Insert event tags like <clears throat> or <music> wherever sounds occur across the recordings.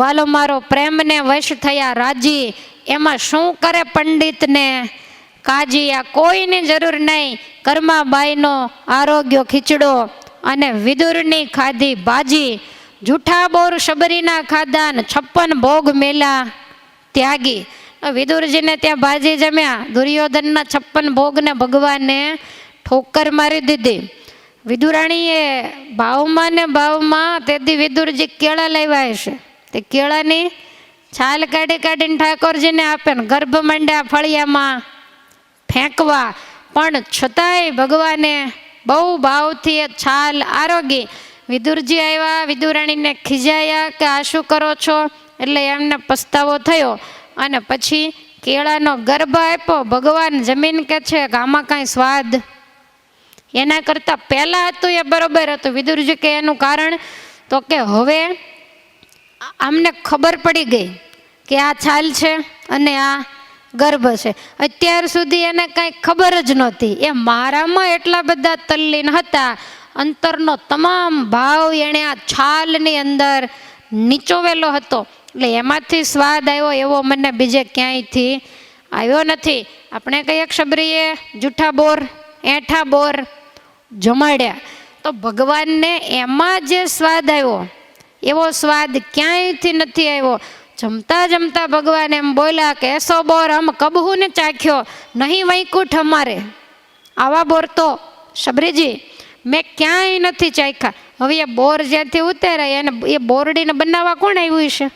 વાલો મારો પ્રેમને વશ થયા રાજી. એમાં શું કરે પંડિતને? કાજી, આ કોઈની જરૂર નહીં. કર્માબાઈનો આરોગ્ય ખીચડો અને વિદુરની ખાધી ભાજી. જૂઠા બોર શબરીના ખાધા ને છપ્પન ભોગ મેલા ત્યાગી. વિદુરજીને ત્યાં ભાજી જમ્યા. દુર્યોધનના છપ્પન ભોગને ભગવાને ઠોકર મારી દીધી. વિદુરાણીએ ભાવમાં ને ભાવમાં તેથી વિદુરજી કેળા લેવાય હશે તે કેળાની છાલ કાઢી કાઢીને ઠાકોરજીને આપે ને ગર્ભ માંડ્યા ફળિયામાં ફેંકવા. પણ છતાંય ભગવાને બહુ ભાવથી છાલ આરોગી. વિદુરજી આવ્યા, વિદુરાણીને ખીજાયા કે આ શું કરો છો? એટલે એમને પસ્તાવો થયો. અને પછી કેળાનો ગર્ભ આપ્યો. ભગવાન જમીન કે છે કે આમાં કાંઈ સ્વાદ? એના કરતાં પહેલાં હતું એ બરોબર હતું. વિદુરજી કે એનું કારણ? તો કે હવે આમને ખબર પડી ગઈ કે આ છાલ છે અને આ ગર્ભ છે. અત્યાર સુધી એને કાંઈ ખબર જ નહોતી. એ મારામાં એટલા બધા તલ્લીન હતા, અંતરનો તમામ ભાવ એણે આ છાલની અંદર નીચોવેલો હતો. એટલે એમાંથી સ્વાદ આવ્યો એવો મને બીજે ક્યાંયથી આવ્યો નથી. આપણે કહીએ શબરીએ જૂઠા બોર, એઠા બોર જમાડ્યા. તો ભગવાનને એમાં જે સ્વાદ આવ્યો એવો સ્વાદ ક્યાંયથી નથી આવ્યો? જમતા જમતા ભગવાન એમ બોલ્યા કે, એસો બોર હમ કબહુને ચાખ્યો? નહીં વૈકુંઠ અમારે. આવા બોર તો, શબરીજી, મેં ક્યાંય નથી ચાખ્યા. હવે એ બોર જ્યાંથી ઉતારાય એને એ બોરડીને બનાવવા કોણ આવ્યું છે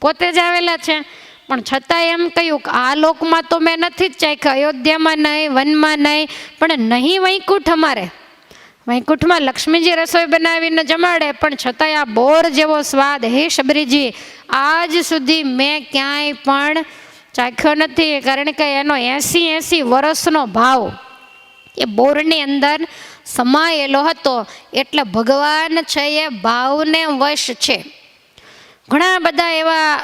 પોતે જ આવેલા છે. પણ છતાં એમ કહ્યું કે, આ લોકમાં તો મેં નથી જ ચાખ્યા. અયોધ્યામાં નહીં, વનમાં નહીં, પણ નહીં વૈકુંઠ અમારે. વૈકુંઠમાં લક્ષ્મીજી રસોઈ બનાવીને જમાડે, પણ છતાંય આ બોર જેવો સ્વાદ. હે શબરીજી, આજ સુધી મેં ક્યાંય પણ ચાખ્યો નથી, કારણ કે એનો એંસી એંસી વર્ષનો ભાવ. એ બોરની અંદર સમાયેલો હતો, એટલે ભગવાન છે એ ભાવને વશ છે. ઘણા બધા એવા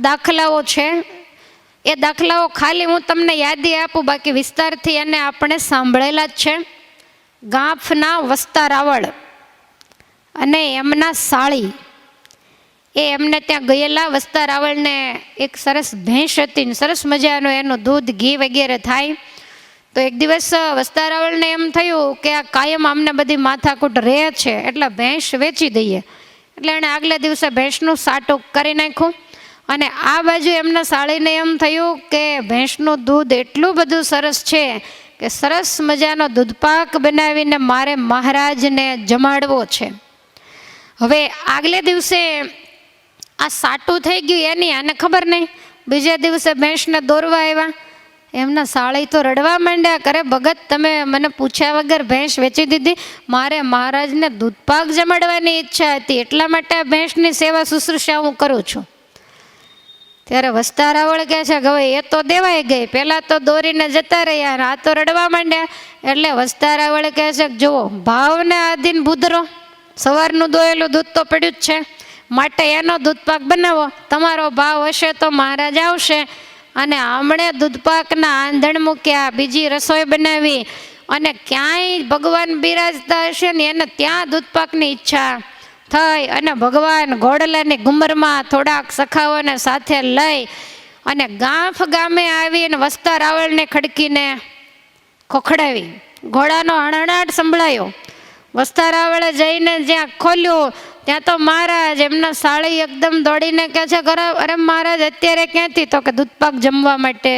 દાખલાઓ છે. એ દાખલાઓ ખાલી હું તમને યાદી આપું, બાકી વિસ્તારથી એને આપણે સાંભળેલા જ છે. ગાંફના વસ્તારાવળ અને એમના સાળી. એ એમને ત્યાં ગયેલા વસ્તારાવળને એક સરસ ભેંસ હતી ને સરસ મજાનું એનું દૂધ, ઘી વગેરે થાય. તો એક દિવસ વસ્તારાવળને એમ થયું કે આ કાયમ આમને બધી માથાકૂટ રહે છે, એટલે ભેંસ વેચી દઈએ. એટલે એણે આગલા દિવસે ભેંસનું સાટું કરી નાખ્યું. અને આ બાજુ એમના સાળીને એમ થયું કે ભેંસનું દૂધ એટલું બધું સરસ છે કે સરસ મજાનો દૂધપાક બનાવીને મારે મહારાજને જમાડવો છે. હવે આગલે દિવસે આ સાટું થઈ ગયું એની, આને ખબર નહીં. બીજા દિવસે ભેંસને દોરવા આવ્યા. એમના સાળી તો રડવા માંડ્યા. કરે ભગત, તમે મને પૂછ્યા વગર ભેંસ વેચી દીધી. મારે મહારાજને દૂધપાક જમાડવાની ઈચ્છા હતી. એટલા માટે આ ભેંસની સેવા શુશ્રૂષા હું કરું છું. ત્યારે વસ્તારાવળ કહે છે કે હવે એ તો દેવાઈ ગઈ. પહેલાં તો દોરીને જતા રહ્યા આ તો રડવા માંડ્યા. એટલે વસ્તારાવળ કહે છે કે જુઓ, ભાવને આધીન ભૂદરો. સવારનું દોયેલું દૂધ તો પડ્યું જ છે. માટે એનો દૂધપાક બનાવો. તમારો ભાવ હશે તો મહારાજ આવશે. અને હમણે દૂધપાકના આંધણ મૂક્યા, બીજી રસોઈ બનાવી. અને ક્યાંય ભગવાન બિરાજતા હશે ને એને ત્યાં દૂધપાકની ઈચ્છા. થઈ અને ભગવાન ઘોડલાની ગુમરમાં થોડાક સખાઓને સાથે લઈ અને ગાંફ ગામે આવીને વસ્તા રાવળને ખડકીને ખોખડાવી. ઘોડાનો હણહણાટ સંભળાયો. વસ્તા રાવળે જઈને જ્યાં ખોલ્યું, ત્યાં તો મહારાજ એમના સાળી એકદમ દોડીને કહે છે અરે મહારાજ, અત્યારે ક્યાંથી? તો કે દૂધપાક જમવા માટે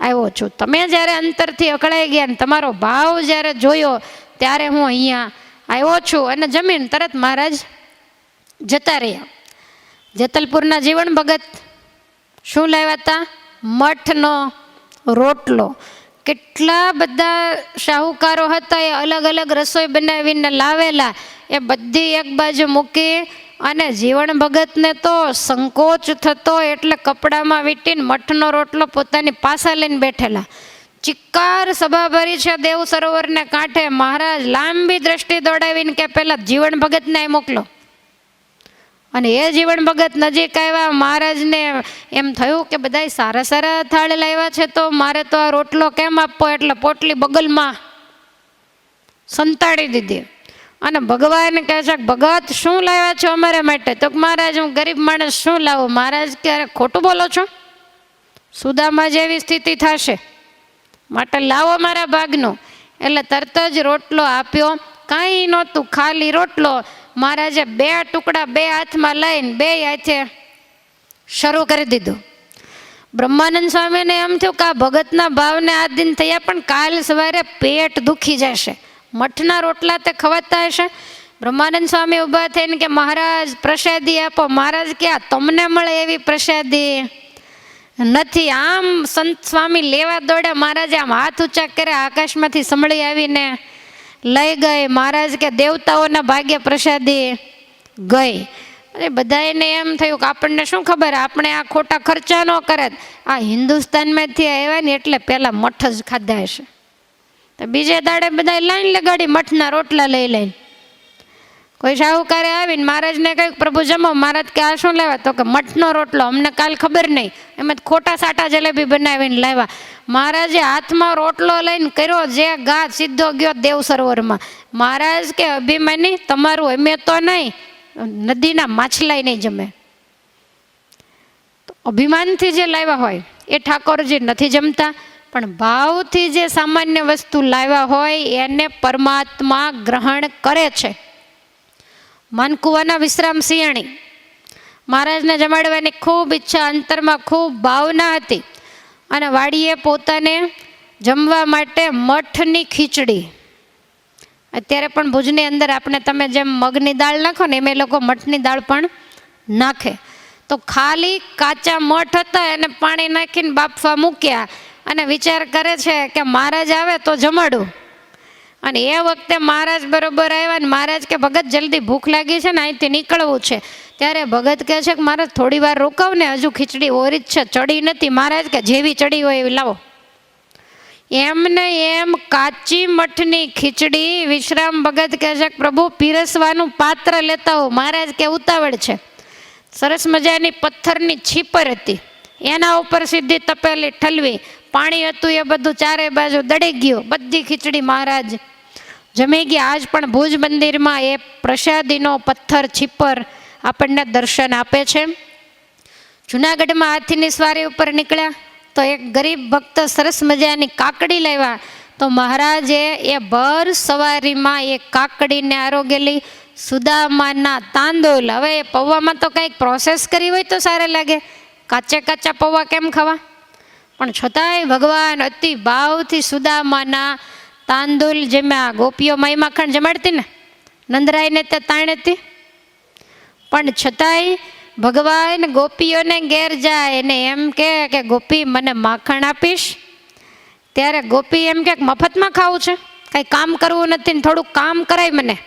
આવ્યો છું. તમે જ્યારે અંતરથી અકળાઈ ગયા ને તમારો ભાવ જ્યારે જોયો, ત્યારે હું અહીંયા આવ્યો છું. અને જમીન તરત મહારાજ જતા રહ્યા. જેતલપુરના જીવન ભગત શું લાવ્યા હતા? મઠનો રોટલો. કેટલા બધા શાહુકારો હતા, એ અલગ અલગ રસોઈ બનાવીને લાવેલા. એ બધી એક બાજુ મૂકી અને જીવન ભગતને તો સંકોચ થતો એટલે કપડામાં વીંટીને મઠનો રોટલો પોતાની પાસા લઈને બેઠેલા. ચિક્કાર સભા ભરી છે દેવ સરોવરને કાંઠે. મહારાજ લાંબી દ્રષ્ટિ દોડાવીને કે પહેલાં જીવન ભગતને મોકલો. અને એ જીવન ભગત નજીક આવ્યા, મહારાજને એમ થયું કે બધાય સારા સારા થાળ લાવ્યા છે, તો મારે તો આ રોટલો કેમ આપવો? એટલે પોટલી બગલમાં સંતાડી દીધી. અને ભગવાન કહે છે, ભગત, શું લાવ્યા છો અમારા માટે? તો મહારાજ, હું ગરીબ માણસ, શું લાવું? મહારાજ ક્યારે ખોટું બોલો છો? સુદામાં જેવી સ્થિતિ થશે. માટે લાવો મારા ભાગનું. એટલે તરત જ રોટલો આપ્યો. કાંઈ નહોતું, ખાલી રોટલો. મહારાજે બે ટુકડા બે હાથમાં લઈને બે હાથે શરૂ કરી દીધું. બ્રહ્માનંદ સ્વામીને એમ થયું કે આ ભગતના ભાવને આ દિન થયા, પણ કાલ સવારે પેટ દુખી જશે. મઠના રોટલા તે ખવાતા હશે? બ્રહ્માનંદ સ્વામી ઊભા થઈને કે, મહારાજ, પ્રસાદી આપો. મહારાજ કે તમને મળે એવી પ્રસાદી. નથી, આમ સંત સ્વામી લેવા દોડ્યા મહારાજે આમ હાથ ઊંચા કર્યા આકાશમાંથી સંભળી આવીને લઈ ગઈ. મહારાજ કે દેવતાઓના ભાગ્ય પ્રસાદી ગઈ. અને બધાને એમ થયું કે આપણને શું ખબર? આપણે આ ખોટા ખર્ચા ન કરે. આ હિન્દુસ્તાનમાંથી આવ્યા ને એટલે પહેલાં મઠ જ ખાધા હશે. તો બીજે દાડે બધા લાઈન લગાડી, મઠના રોટલા લઈ લઈને. કોઈ શાહુકારે આવીને મહારાજને કહ્યું પ્રભુ જમો, મહારાજ કે, આ શું લેવા? તો કે, મઠનો રોટલો. અમને કાલ ખબર નહીં. એમ જ ખોટા સાટા જલેબી બનાવીને લાવ્યા. મહારાજે હાથમાં રોટલો લઈને કર્યો, જે ગા સીધો ગયો દેવ સરોવરમાં. મહારાજ કે અભિમાની, તમારું અમે તો નહીં, નદીના માછલાય નહીં જમે. અભિમાનથી જે લાવ્યા હોય, એ ઠાકોરજી નથી જમતા, પણ ભાવથી જે સામાન્ય વસ્તુ લાવ્યા હોય, એને પરમાત્મા ગ્રહણ કરે છે. માનકુવાના વિશ્રામ સિંહણી મહારાજને જમાડવાની ખૂબ ઈચ્છા, અંતરમાં ખૂબ ભાવના હતી. અને વાડીએ પોતાને જમવા માટે મઠની ખીચડી. અત્યારે પણ ભુજની અંદર આપણે તમે જેમ મગની દાળ નાખો ને એમ એ લોકો મઠની દાળ પણ નાખે. તો ખાલી કાચા મઠ હતા, એને પાણી નાખીને બાફવા મૂક્યા અને વિચાર કરે છે કે મહારાજ આવે તો જમાડું. અને એ વખતે મહારાજ બરોબર આવ્યા ને મહારાજ કે, ભગત, જલ્દી ભૂખ લાગી છે ને અહીંથી નીકળવું છે. ત્યારે ભગત કહે છે કે, મહારાજ, થોડી વાર રોકાવ ને હજુ ખીચડી ઓરી જ છે, ચડી નથી. મહારાજ કે, જેવી ચડી હોય એવી લાવો. એમને એમ કાચી મઠની ખીચડી વિશ્રામ ભગત કહે છે પ્રભુ, પીરસવાનું પાત્ર લેતા હો. મહારાજ કે, ઉતાવળ છે. સરસ મજાની પથ્થરની છીપર હતી. એના ઉપર સીધી તપેલી ઠલવી. પાણી હતું એ બધું ચારે બાજુ દડી ગયું. બધી ખીચડી મહારાજ જમી ગયા આજ પણ ભુજ મંદિરમાં એ પ્રસાદીનો પથ્થર, છીપર આપણને દર્શન આપે છે. જુનાગઢમાં હાથીની સ્વારી ઉપર નીકળ્યા તો એક ગરીબ ભક્ત સરસ મજાની કાકડી લેવા તો મહારાજે એ ભર સવારીમાં એ કાકડીને આરોગેલી સુદામાના તાંદોલ. હવે એ પૌવામાં તો કંઈક પ્રોસેસ કરી હોય તો સારા લાગે. કાચે કાચા પૌવા કેમ ખાવા? પણ છતાંય ભગવાન અતિ ભાવથી સુદામાના તાંદુલ જેમાં ગોપીઓ માઈ માખણ જમાડતી ને, નંદરાયને તે તાણ હતી પણ છતાંય ભગવાન ગોપીઓને ઘેર જાય ને એમ કે કે, ગોપી, મને માખણ આપીશ. ત્યારે ગોપી એમ કે, મફતમાં ખાવું છે. કંઈ કામ કરવું નથી ને થોડુંક કામ કરાય મને.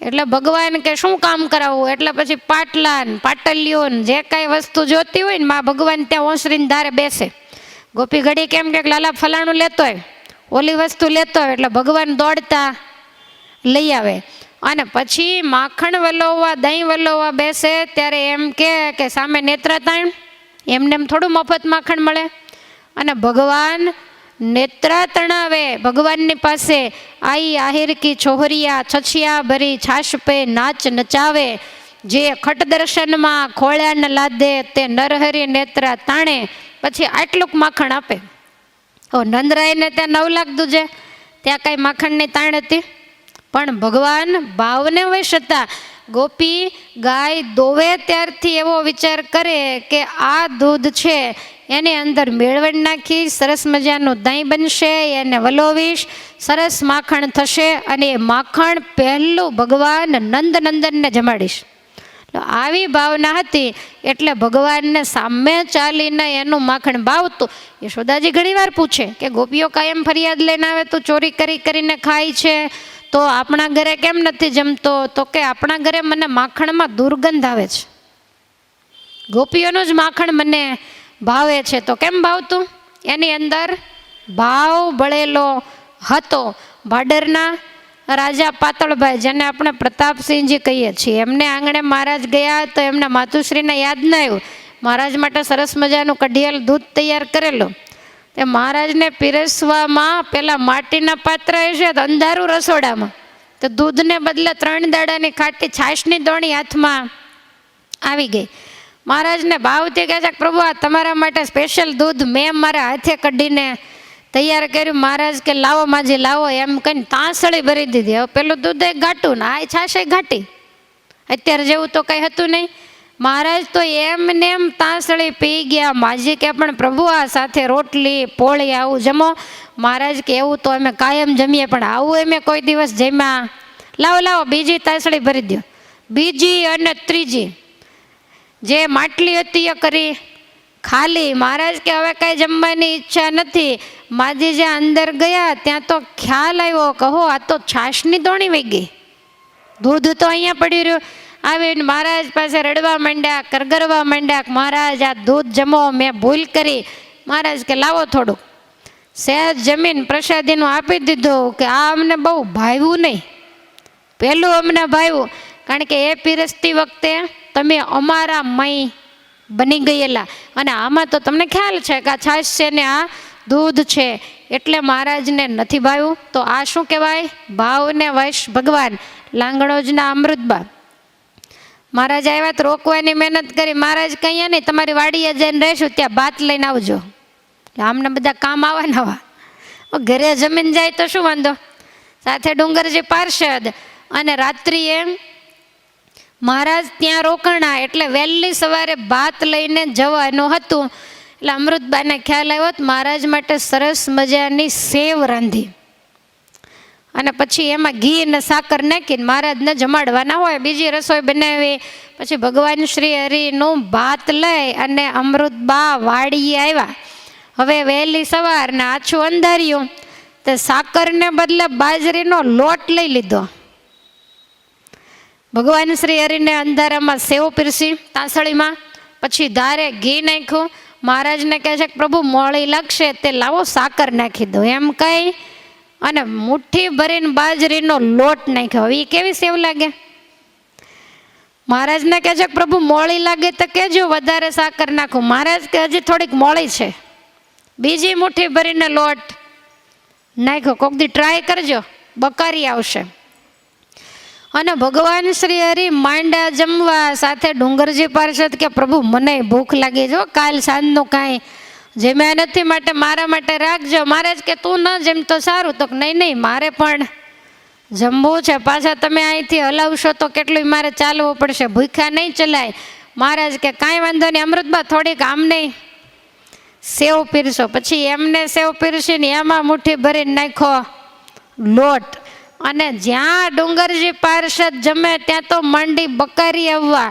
એટલે ભગવાન કે, શું કામ કરાવવું એટલે પછી પાટલાન પાટલિયોન જે કાંઈ વસ્તુ જોતી હોય ને, મા ભગવાન ત્યાં ઓસરીને ધારે બેસે. ગોપી ઘડી કેમ કે, લાલા, ફલાણું લેતો હોય ઓલી વસ્તુ લેતો હોય એટલે ભગવાન દોડતા લઈ આવે. અને પછી માખણ વલોવવા દહીં વલોવવા બેસે ત્યારે એમ કે કે સામે નેત્રતાણ એમને એમ થોડું મફત માખણ મળે. અને ભગવાન નેત્રા તણાવે ભગવાનની પાસે આઈ આહિર કી છોહરિયા, છછિયા ભરી છાશ પે નાચ નચાવે. જે ખટ દર્શનમાં ખોળ્યાને લાદે તે નરહરી નેત્રા તાણે પછી આટલુંક માખણ આપે. ઓ નંદરાયને ત્યાં નવ લાખ દૂજે. ત્યાં કાંઈ માખણની તાણ હતી. પણ ભગવાન ભાવને હોય હતા ગોપી, ગાય, દોવે ત્યારથી એવો વિચાર કરે કે આ દૂધ છે, એની અંદર મેળવણ નાખી, સરસ મજાનું દહીં બનશે, એને વલોવીશ, સરસ માખણ થશે અને એ માખણ પહેલું ભગવાન નંદનંદનને જમાડીશ. આવી ભાવના હતી એટલે ભગવાનને સામે ચાલીને એનું માખણ ભાવતું યશોદાજી ઘણીવાર પૂછે કે, ગોપીઓ કાયમ ફરિયાદ લઈને આવે તો ચોરી કરી કરીને ખાય છે? તો આપણા ઘરે કેમ નથી જમતો? તો કે આપણા ઘરે મને માખણમાં દુર્ગંધ આવે છે. ગોપીઓનું જ માખણ મને ભાવે છે. તો કેમ ભાવતું? એની અંદર ભાવ બળેલો હતો. ભાડરના રાજા પાતળભાઈ, જેને આપણે પ્રતાપસિંહજી કહીએ છીએ. એમને આંગણે મહારાજ ગયા તો એમના માતુશ્રીને યાદ ન આવ્યું. મહારાજ માટે સરસ મજાનું કઢિયાલ દૂધ તૈયાર કરેલું. તે મહારાજને પીરસવામાં પેલા માટીના પાત્ર હશે તો અંધારું રસોડામાં. તો દૂધને બદલે ત્રણ દાડાની ખાટી છાશની દોણી હાથમાં આવી ગઈ. મહારાજને ભાવથી કહે છે પ્રભુ, આ તમારા માટે સ્પેશિયલ દૂધ મેં મારા હાથે કઢીને તૈયાર કર્યું, મહારાજ કે, લાવો માજી, લાવો. એમ કહીને તાંસળી ભરી દીધી. હવે પેલું દૂધ એ ઘાટું ને આ છાશે ઘાટી. અત્યારે જેવું તો કંઈ હતું નહીં. મહારાજ તો એમ ને એમ તાંસળી પી ગયા. માજી કે, પણ પ્રભુ, આ સાથે રોટલી, પોળી આવું જમો. મહારાજ કે, એવું તો અમે કાયમ જમીએ, પણ આવું અમે કોઈ દિવસ જમ્યા? લાવો લાવો, બીજી તાંસળી ભરી દો બીજી અને ત્રીજી. જે માટલી હતી એ કરી ખાલી મહારાજ કે હવે કાંઈ જમવાની ઈચ્છા નથી. માજી જે અંદર ગયા, ત્યાં તો ખ્યાલ આવ્યો કહો આ તો છાશની દોણી ગઈ. દૂધ તો અહીંયા પડી રહ્યું. આવીને મહારાજ પાસે રડવા માંડ્યા, કરગરવા માંડ્યા મહારાજ, આ દૂધ જમો, મેં ભૂલ કરી. મહારાજ કે લાવો થોડું સહેજ જમીન પ્રસાદીનું આપી દીધું કે આ અમને બહુ ભાવ્યું નહીં. પહેલું અમને ભાવ્યું. કારણ કે એ પીરસતી વખતે તમે અમારા મય બની ગયેલા. અને આમાં તો તમને ખ્યાલ છે કે આ છાશ છે ને આ દૂધ છે. એટલે મહારાજને નથી ભાવ્યું. તો આ શું કહેવાય? ભાવને વશ ભગવાન. લાંગણોજના અમૃતબા મહારાજ આવ્યા તો રોકવાની મહેનત કરી. મહારાજ કહીએ નહીં, તમારી વાડીએ જઈને રહેશું, ત્યાં ભાત લઈને આવજો. આમને બધા કામ આવવાના વા ઘરે જમીન જાય તો શું વાંધો? સાથે ડુંગરજી પાર્ષદ અને રાત્રિએ મહારાજ ત્યાં રોકાણા એટલે વહેલી સવારે ભાત લઈને જવાનું હતું. એટલે અમૃતબાને ખ્યાલ આવ્યો તો મહારાજ માટે સરસ મજાની સેવ રાંધી. અને પછી એમાં ઘી અને સાકર નાખીને મહારાજને જમાડવાના હોય. બીજી રસોઈ બનાવી. પછી ભગવાન શ્રી હરિનું ભાત લઈ અને અમૃતબા વાડીએ આવ્યા. હવે વહેલી સવારને આછું અંધાર્યું. તે સાકરને બદલે બાજરીનો લોટ લઈ લીધો. ભગવાન શ્રી હરિને અંધારામાં સેવ પીરસી, તાંસળીમાં પછી ધારે ઘી નાખ્યું. મહારાજને કહે છે કે, પ્રભુ, મોળી લાગશે, તે લાવો સાકર નાખી દો એમ કહી અને મુઠ્ઠી ભરીને બાજરીનો લોટ નાખ્યો. હવે એ કેવી સેવ લાગે? મહારાજને કહે છે કે, પ્રભુ, મોળી લાગે તો કહેજો, વધારે સાકર નાખું. મહારાજ કે હજી થોડીક મોળી છે. બીજી મુઠ્ઠી ભરીને લોટ નાખ્યો. કોક દી ટ્રાય કરજો, બકારી આવશે. અને ભગવાન શ્રી હરિ માંડા જમવા સાથે ડુંગરજી પાર્ષદ કે, પ્રભુ, મને ભૂખ લાગી જો કાલ સાંજનું કાંઈ જમ્યા નથી માટે મારા માટે રાખજો. મારે જ કે તું ન જેમ તો સારું. તો નહીં નહીં, મારે પણ જમવું છે. પાછા તમે અહીંથી હલાવશો તો કેટલું મારે ચાલવું પડશે. ભૂખ્યા નહીં ચલાય. મહારાજ કે, કાંઈ વાંધો નહીં અમૃતબા થોડીક આમ નહીં. સેવ પીરસો. પછી એમને સેવ પીરસીને એમાં મુઠ્ઠી ભરીને નાખો લોટ. અને જ્યાં ડુંગરજી પાર્ષદ જમે, ત્યાં તો મંડી બકારી આવવા.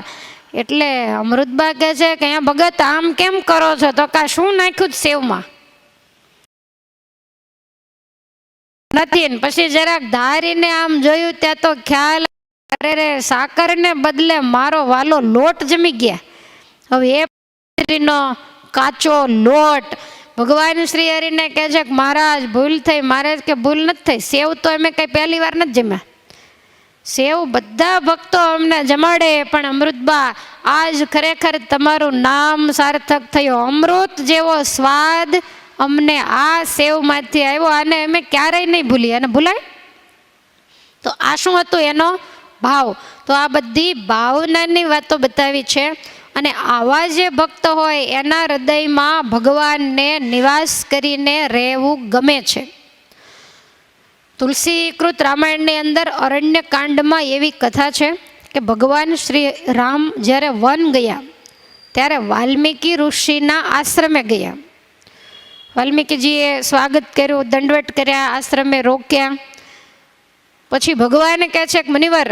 એટલે અમૃતબા કહે છે કે અહીંયા ભગત આમ કેમ કરો છો? તો કા શું નાખ્યું સેવમાં? નથી પછી જરાક ધારીને આમ જોયું, ત્યાં તો ખ્યાલ અરે રે, સાકરને બદલે મારો વાલો લોટ જમી ગયા. હવે એ કાચો લોટ ભગવાન શ્રી હરિને કહે છે કે મહારાજ, ભૂલ થઈ. મહારાજ કે ભૂલ નથી થઈ. સેવ તો અમે કઈ પહેલી વાર નથી જમ્યા. સેવ બધા ભક્તો અમને જમાડે, પણ અમૃતબા આજ ખરેખર તમારું નામ સાર્થક થયો. અમૃત જેવો સ્વાદ અમને આ સેવમાંથી આવ્યો અને અમે ક્યારેય નહીં ભૂલી અને ભૂલાય? તો આ શું હતું એનો ભાવ? તો આ બધી ભાવનાની વાતો બતાવી છે. અને આવા જે ભક્ત હોય, એના હૃદયમાં ભગવાનને નિવાસ કરીને રહેવું ગમે છે. તુલસીકૃત રામાયણની અંદર અરણ્ય કાંડમાં એવી કથા છે કે ભગવાન શ્રી રામ જ્યારે વન ગયા, ત્યારે વાલ્મીકી ઋષિના આશ્રમે ગયા. વાલ્મીકીજીએ સ્વાગત કર્યું, દંડવટ કર્યા, આશ્રમે રોક્યા. પછી ભગવાને કહે છે કે, મનિવર,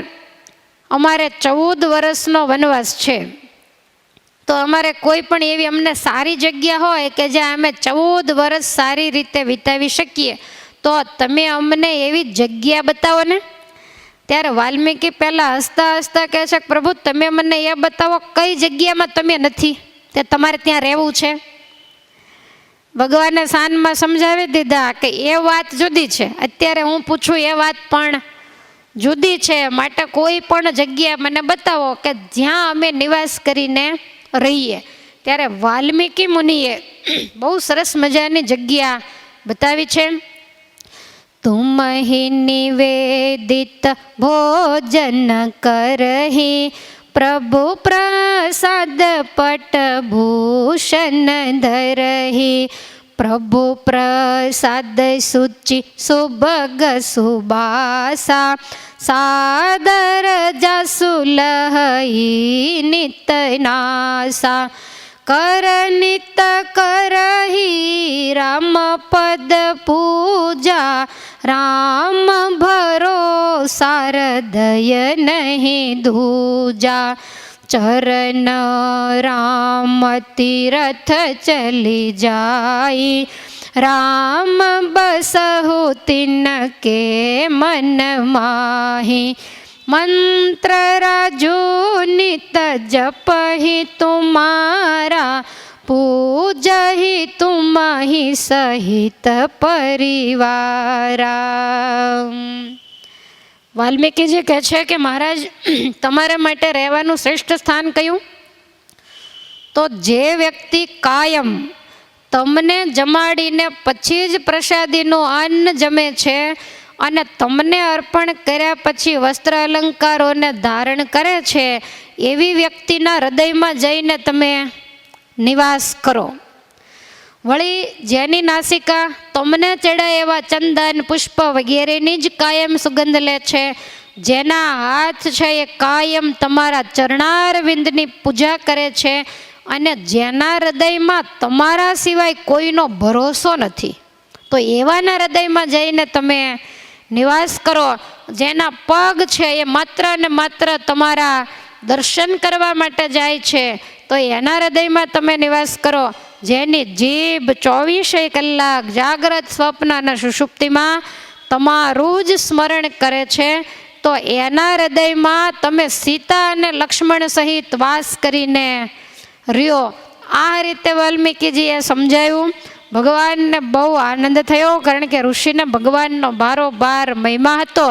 અમારે ચૌદ વર્ષનો વનવાસ છે. તો અમારે કોઈ પણ એવી અમને સારી જગ્યા હોય કે જ્યાં અમે ચૌદ વર્ષ સારી રીતે વિતાવી શકીએ, તો તમે અમને એવી જગ્યા બતાવો ને. ત્યારે વાલ્મીકી પહેલાં હસતા હસતા કહે છે પ્રભુ, તમે મને એ બતાવો કઈ જગ્યામાં તમે નથી? તે તમારે ત્યાં રહેવું છે. ભગવાને સાનમાં સમજાવી દીધા કે, એ વાત જુદી છે. અત્યારે હું પૂછું, એ વાત પણ જુદી છે? માટે કોઈ પણ જગ્યા મને બતાવો કે જ્યાં અમે નિવાસ કરીને રહીએ. ત્યારે વાલ્મીકી મુનિએ બહુ સરસ મજાની જગ્યા બતાવી છે. તુમ નિવેદિત ભોજન કરહી પ્રભુ પ્રસાદ પટ ભૂષણ ધરહી પ્રભુ પ્રસાદ સુચિ સુભગ સુબાસા. સાદર જસુલહી નિત નાસા. કર નિત કરહી રામ પદ પૂજા. રામ ભરો સારદય નહીં ધૂજા. ચરણ રામ તીરથ ચલી જાય રામ બસહુ તિન કે મન માહી મંત્ર રાજુ નિત જપહિ તુમારા પૂજહિ તુમહિ સહિત પરિવારા વાલ્મીકીજી કહે છે કે મહારાજ, <clears throat> તમારા માટે રહેવાનું શ્રેષ્ઠ સ્થાન કયું? તો જે વ્યક્તિ કાયમ તમને જમાડીને પછી જ પ્રસાદીનું અન્ન જમે છે અને તમને અર્પણ કર્યા પછી વસ્ત્ર અલંકારોને ધારણ કરે છે, એવી વ્યક્તિના હૃદયમાં જઈને તમે નિવાસ કરો. વળી જેની નાસિકા તમને ચડાય એવા ચંદન, પુષ્પ વગેરેની જ કાયમ સુગંધ લે છે. જેના હાથ છે એ કાયમ તમારા ચરણારવિંદની પૂજા કરે છે અને જેના હૃદયમાં તમારા સિવાય કોઈનો ભરોસો નથી. તો એવાના હૃદયમાં જઈને તમે નિવાસ કરો. જેના પગ છે એ માત્ર ને માત્ર તમારા દર્શન કરવા માટે જાય છે. તો એના હૃદયમાં તમે નિવાસ કરો. જેની જીભ ચોવીસે કલાક જાગ્રત સ્વપ્ન અને સુષુપ્તિમાં તમારું જ સ્મરણ કરે છે, તો એના હૃદયમાં તમે સીતા અને લક્ષ્મણ સહિત વાસ કરીને રહ્યો. આ રીતે વાલ્મીકીજીએ સમજાયું. ભગવાનને બહુ આનંદ થયો, કારણ કે ઋષિને ભગવાનનો બારોબાર મહિમા હતો.